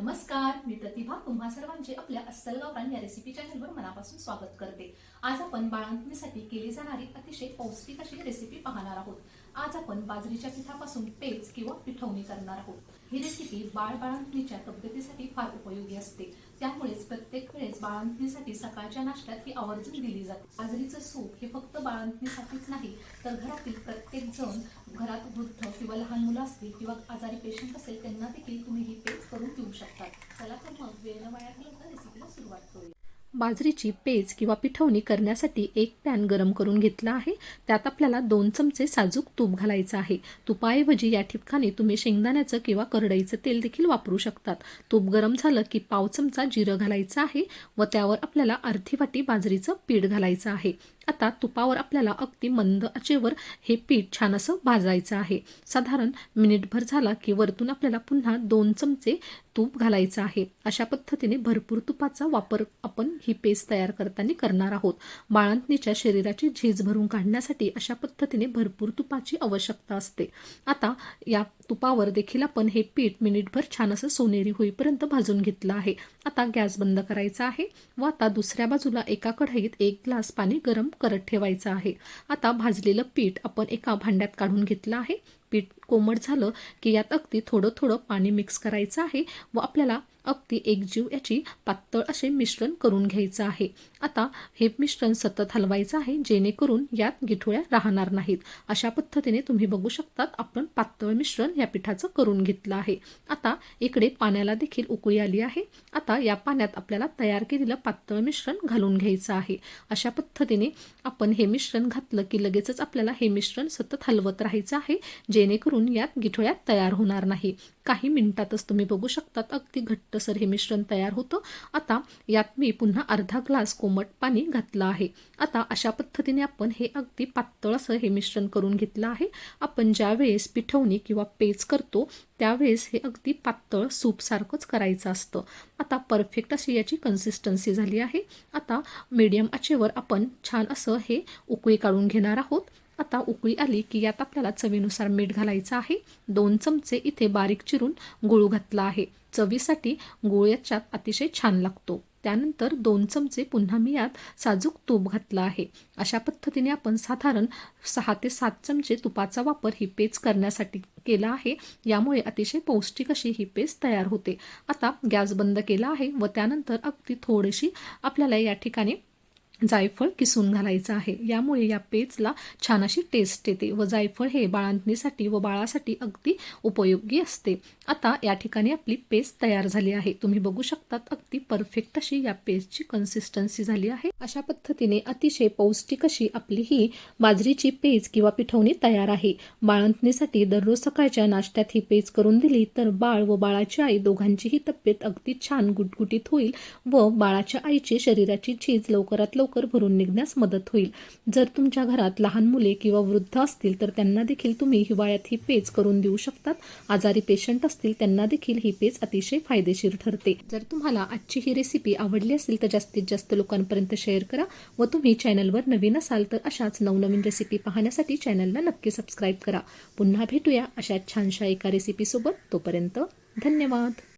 नमस्कार मी प्रतिभा तुम्हा सर्वांचे आपल्या अस्सल गावरान या रेसिपी चॅनलवर मनापासून स्वागत करते. आज आपण बाळांतणीसाठी केली जाणारी अतिशय पौष्टिक अशी रेसिपी पाहणार आहोत. आज आपण बाजरीच्या पिठापासून पेज किंवा पिठवणी करणार आहोत. ही रेसिपी बाळ बाळांतणीच्या तब्येतीसाठी फार उपयोगी असते. त्यामुळेच प्रत्येक वेळेस बाळांतणीसाठी सकाळच्या नाश्त्यात ही आवर्जून दिली जाते. बाजरीचं सूप हे फक्त बाळांतणीसाठीच नाही तर घरातील प्रत्येक जण घरात वृद्ध किंवा लहान मुलं असतील किंवा आजारी पेशंट असेल त्यांना देखील तुम्ही ही पेज करून देऊ शकता चला तर मग वाया घालवता रेसिपीला सुरुवात करूया? बाजरीची पेज किंवा पिठवणी करण्यासाठी एक पॅन गरम करून घेतला आहे. त्यात आपल्याला दोन चमचे साजूक तूप घालायचं आहे. तुपाऐवजी या ठिकाणी तुम्ही शेंगदाण्याचं किंवा करडईचं तेल देखील वापरू शकतात. तूप गरम झालं की पाव चमचा जिरं घालायचं आहे व त्यावर आपल्याला अर्धी वाटी बाजरीचं पीठ घालायचं आहे. आता तुपावर आपल्याला अगदी मंद आचेवर हे पीठ छान असं भाजायचं आहे. साधारण मिनिटभर झाला की वरतून आपल्याला पुन्हा दोन चमचे तूप घालायचं आहे. अशा पद्धतीने भरपूर तुपाचा वापर आपण ही पेस्ट तयार करताना करणार आहोत. बाळंतणीच्या शरीराची झीज भरून काढण्यासाठी अशा पद्धतीने भरपूर तुपाची आवश्यकता असते. आता या तुपावर देखील आपण हे पीठ मिनिटभर छान असं सोनेरी होईपर्यंत भाजून घेतलं आहे. आता गॅस बंद करायचा आहे व आता दुसऱ्या बाजूला एका कढईत एक ग्लास पाणी गरम करत ठेवायचं आहे. आता भाजलेलं पीठ आपण एका भांड्यात काढून घेतलं आहे. पीठ कोमट झालं की यात अगदी थोडं थोडं पाणी मिक्स करायचं आहे व आपल्याला अगदी एकजीव याची पातळ असे मिश्रण करून घ्यायचं आहे. आता हे मिश्रण सतत हलवायचं आहे जेणेकरून यात गिठोळ्या राहणार नाहीत. अशा पद्धतीने तुम्ही बघू शकतात आपण पातळ मिश्रण या पिठाचं करून घेतलं आहे. आता इकडे पाण्याला देखील उकळी आली आहे. आता या पाण्यात आपल्याला तयार केलेलं पातळ मिश्रण घालून घ्यायचं आहे. अशा पद्धतीने आपण हे मिश्रण घातलं की लगेचच आपल्याला हे मिश्रण सतत हलवत राहायचं आहे जेणेकरून यात गिठोळ्यात तयार होणार नाही. काही मिनिटातच तुम्ही बघू शकतात अगदी घट्टसर हे मिश्रण तयार होतं. आता यात मी पुन्हा अर्धा ग्लास कोमट पाणी घातलं आहे. आता अशा पद्धतीने आपण हे अगदी पातळ असं हे मिश्रण करून घेतलं आहे. आपण ज्यावेळेस पिठवणी किंवा पेज करतो त्यावेळेस हे अगदी पातळ सूपसारखंच करायचं असतं. आता परफेक्ट अशी याची कन्सिस्टन्सी झाली आहे. आता मीडियम आचेवर आपण छान असं हे उकळी काढून घेणार आहोत. आता उकळी आली की यात आपल्याला चवीनुसार मीठ घालायचं आहे. दोन चमचे इथे बारीक चिरून गुळ घातला आहे. चवीसाठी गुळ याच्यात अतिशय छान लागतो. त्यानंतर दोन चमचे पुन्हा मी यात साजूक तूप घातलं आहे. अशा पद्धतीने आपण साधारण सहा ते सात चमचे तुपाचा वापर ही पेज करण्यासाठी केला आहे. यामुळे अतिशय पौष्टिक अशी ही पेस्ट तयार होते. आता गॅस बंद केला आहे व त्यानंतर अगदी थोडीशी आपल्याला या ठिकाणी जायफळ किसून घालायचं आहे. यामुळे या पेजला छान अशी टेस्ट येते व जायफळ हे बाळांतणीसाठी व बाळासाठी अगदी उपयोगी असते. आता या ठिकाणी आपली पेस्ट तयार झाली आहे. तुम्ही बघू शकतात अगदी परफेक्ट अशी या पेस्टची कन्सिस्टन्सी झाली आहे. अशा पद्धतीने अतिशय पौष्टिक अशी आपली ही बाजरीची पेज किंवा पिठवणी तयार आहे. बाळंतणीसाठी दररोज सकाळच्या नाश्त्यात ही पेज करून दिली तर बाळ व बाळाची आई दोघांचीही तब्येत अगदी छान गुटगुटीत होईल व बाळाच्या आईची शरीराची झीज लवकरात लवकर लवकर भरून निघण्यास मदत होईल. जर तुमच्या घरात लहान मुले किंवा वृद्ध असतील तर त्यांना देखील तुम्ही हिवाळ्यात ही पेज करून देऊ शकतात. आजारी पेशंट असतील त्यांना देखील ही पेज अतिशय फायदेशीर ठरते. जर तुम्हाला आजची ही रेसिपी आवडली असेल तर जास्तीत जास्त लोकांपर्यंत शेअर करा व तुम्ही चॅनलवर नवीन असाल तर अशाच नवनवीन रेसिपी पाहण्यासाठी चॅनलला नक्की सबस्क्राईब करा. पुन्हा भेटूया अशा छानशा एका रेसिपीसोबत तोपर्यंत धन्यवाद!